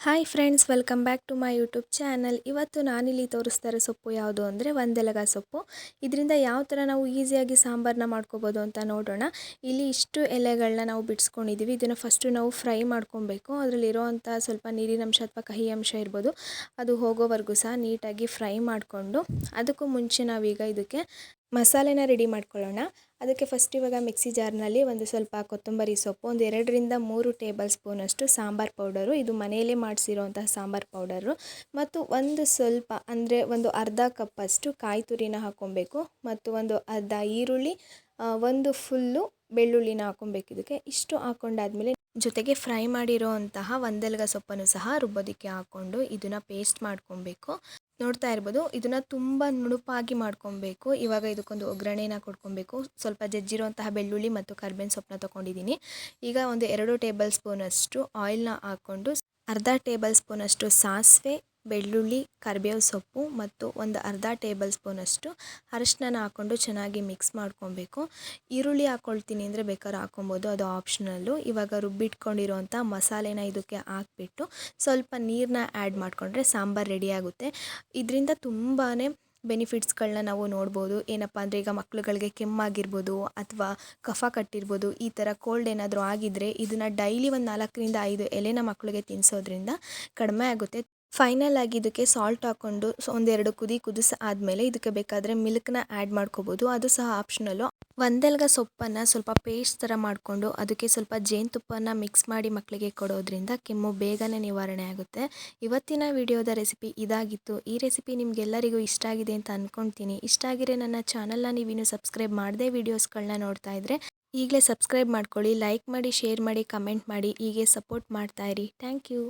Hi friends welcome back to my YouTube channel ಇವತ್ತು ನಾನಿಲ್ಲಿ ತೋರಿಸ್ತಾ ಇರೋ ಸೊಪ್ಪು ಯಾವುದು ಅಂದರೆ ಒಂದೆಲಗ ಸೊಪ್ಪು. ಇದರಿಂದ ಯಾವ ಥರ ನಾವು ಈಸಿಯಾಗಿ ಸಾಂಬಾರನ್ನ ಮಾಡ್ಕೋಬೋದು ಅಂತ ನೋಡೋಣ. ಇಲ್ಲಿ ಇಷ್ಟು ಎಲೆಗಳನ್ನ ನಾವು ಬಿಡಿಸ್ಕೊಂಡಿದ್ದೀವಿ ಇದನ್ನು ಫಸ್ಟು ನಾವು ಫ್ರೈ ಮಾಡ್ಕೊಬೇಕು. ಅದರಲ್ಲಿರೋವಂಥ ಸ್ವಲ್ಪ ನೀರಿನಂಶ ಅಥವಾ ಕಹಿ ಅಂಶ ಇರ್ಬೋದು. ಅದು ಹೋಗೋವರೆಗೂ ಸಹ ನೀಟಾಗಿ ಫ್ರೈ ಮಾಡಿಕೊಂಡು ಅದಕ್ಕೂ ಮುಂಚೆ ನಾವೀಗ ಇದಕ್ಕೆ ಮಸಾಲೆನ ರೆಡಿ ಮಾಡ್ಕೊಳ್ಳೋಣ. ಅದಕ್ಕೆ ಫಸ್ಟ್ ಇವಾಗ ಮಿಕ್ಸಿ ಜಾರ್ನಲ್ಲಿ ಒಂದು ಸ್ವಲ್ಪ ಕೊತ್ತಂಬರಿ ಸೊಪ್ಪು, ಒಂದು ಎರಡರಿಂದ ಮೂರು ಟೇಬಲ್ ಸ್ಪೂನಷ್ಟು ಸಾಂಬಾರು ಪೌಡರು ಇದು ಮನೆಯಲ್ಲೇ ಮಾಡಿಸಿರುವಂತಹ ಸಾಂಬಾರು ಪೌಡರು ಮತ್ತು ಒಂದು ಸ್ವಲ್ಪ ಅಂದರೆ ಒಂದು ಅರ್ಧ ಕಪ್ಪಷ್ಟು ಕಾಯಿ ತುರಿನ ಹಾಕ್ಕೊಬೇಕು. ಮತ್ತು ಒಂದು ಅರ್ಧ ಈರುಳ್ಳಿ ಒಂದು ಫುಲ್ಲು ಬೆಳ್ಳುಳ್ಳಿನ ಹಾಕ್ಕೊಬೇಕು. ಇದಕ್ಕೆ ಇಷ್ಟು ಹಾಕ್ಕೊಂಡಾದ್ಮೇಲೆ ಜೊತೆಗೆ ಫ್ರೈ ಮಾಡಿರೋ ಅಂತಹ ಒಂದೆಲಗ ಸೊಪ್ಪನ್ನು ಸಹ ರುಬ್ಬೋದಕ್ಕೆ ಹಾಕ್ಕೊಂಡು ಇದನ್ನು ಪೇಸ್ಟ್ ಮಾಡ್ಕೊಬೇಕು. ನೋಡ್ತಾ ಇರ್ಬೋದು. ಇದನ್ನು ತುಂಬ ನುಣುಪಾಗಿ ಮಾಡ್ಕೊಬೇಕು. ಇವಾಗ ಇದಕ್ಕೊಂದು ಒಗ್ಗರಣೆನ ಕೊಡ್ಕೊಬೇಕು. ಸ್ವಲ್ಪ ಜಜ್ಜಿರುವಂತಹ ಬೆಳ್ಳುಳ್ಳಿ ಮತ್ತು ಕರ್ಬೇವಿನ ಸೊಪ್ಪನ್ನ ತೊಗೊಂಡಿದ್ದೀನಿ. ಈಗ ಒಂದು ಎರಡು ಟೇಬಲ್ ಸ್ಪೂನಷ್ಟು ಆಯಿಲ್ನ ಹಾಕ್ಕೊಂಡು ಅರ್ಧ ಟೇಬಲ್ ಸ್ಪೂನಷ್ಟು ಸಾಸಿವೆ ಬೆಳ್ಳುಳ್ಳಿ, ಕರಿಬೇವು ಸೊಪ್ಪು ಮತ್ತು ಒಂದು ಅರ್ಧ ಟೇಬಲ್ ಸ್ಪೂನಷ್ಟು ಅರಶಿನ ಹಾಕ್ಕೊಂಡು ಚೆನ್ನಾಗಿ ಮಿಕ್ಸ್ ಮಾಡ್ಕೊಬೇಕು. ಈರುಳ್ಳಿ ಹಾಕ್ಕೊಳ್ತೀನಿ ಅಂದರೆ ಬೇಕಾದ್ರೆ ಹಾಕ್ಕೊಬೋದು ಅದು ಆಪ್ಷನಲ್ಲು ಇವಾಗ ರುಬ್ಬಿಟ್ಕೊಂಡಿರೋಂಥ ಮಸಾಲೆನ ಇದಕ್ಕೆ ಹಾಕ್ಬಿಟ್ಟು ಸ್ವಲ್ಪ ನೀರನ್ನ ಆ್ಯಡ್ ಮಾಡಿಕೊಂಡ್ರೆ ಸಾಂಬಾರು ರೆಡಿಯಾಗುತ್ತೆ ಇದರಿಂದ ತುಂಬಾ ಬೆನಿಫಿಟ್ಸ್ಗಳನ್ನ ನಾವು ನೋಡ್ಬೋದು. ಏನಪ್ಪ ಅಂದರೆ ಈಗ ಮಕ್ಳುಗಳಿಗೆ ಕೆಮ್ಮಾಗಿರ್ಬೋದು ಅಥವಾ ಕಫ ಕಟ್ಟಿರ್ಬೋದು, ಈ ಥರ ಕೋಲ್ಡ್ ಏನಾದರೂ ಆಗಿದ್ದರೆ ಇದನ್ನು ಡೈಲಿ ಒಂದು ನಾಲ್ಕರಿಂದ ಐದು ಎಲೆನ ಮಕ್ಕಳಿಗೆ ತಿನ್ನಿಸೋದ್ರಿಂದ ಕಡಿಮೆ ಆಗುತ್ತೆ. ಫೈನಲ್ ಆಗಿ ಇದಕ್ಕೆ ಸಾಲ್ಟ್ ಹಾಕ್ಕೊಂಡು ಒಂದೆರಡು ಕುದಿ ಕುದಿಸ ಆದಮೇಲೆ ಇದಕ್ಕೆ ಬೇಕಾದರೆ ಮಿಲ್ಕ್ನ ಆ್ಯಡ್ ಮಾಡ್ಕೋಬೋದು. ಅದು ಸಹ ಆಪ್ಷನಲ್ಲು ಒಂದೆಲ್ಗ ಸೊಪ್ಪನ್ನು ಸ್ವಲ್ಪ ಪೇಸ್ಟ್ ಥರ ಮಾಡಿಕೊಂಡು ಅದಕ್ಕೆ ಸ್ವಲ್ಪ ಜೇನುತುಪ್ಪನ ಮಿಕ್ಸ್ ಮಾಡಿ ಮಕ್ಕಳಿಗೆ ಕೊಡೋದ್ರಿಂದ ಕೆಮ್ಮು ಬೇಗನೆ ನಿವಾರಣೆ ಆಗುತ್ತೆ. ಇವತ್ತಿನ ವಿಡಿಯೋದ ರೆಸಿಪಿ ಇದಾಗಿತ್ತು. ಈ ರೆಸಿಪಿ ನಿಮಗೆಲ್ಲರಿಗೂ ಇಷ್ಟ ಆಗಿದೆ ಅಂತ ಅಂದ್ಕೊಳ್ತೀನಿ ಇಷ್ಟ ಆಗಿರೋ ನನ್ನ ಚಾನಲ್ನ ನೀವಿನ್ನು ಸಬ್ಸ್ಕ್ರೈಬ್ ಮಾಡದೆ ವೀಡಿಯೋಸ್ಗಳನ್ನ ನೋಡ್ತಾ ಇದ್ದರೆ ಈಗಲೇ ಸಬ್ಸ್ಕ್ರೈಬ್ ಮಾಡ್ಕೊಳ್ಳಿ ಲೈಕ್ ಮಾಡಿ ಶೇರ್ ಮಾಡಿ ಕಮೆಂಟ್ ಮಾಡಿ, ಹೀಗೆ ಸಪೋರ್ಟ್ ಮಾಡ್ತಾಯಿರಿ ಥ್ಯಾಂಕ್ ಯು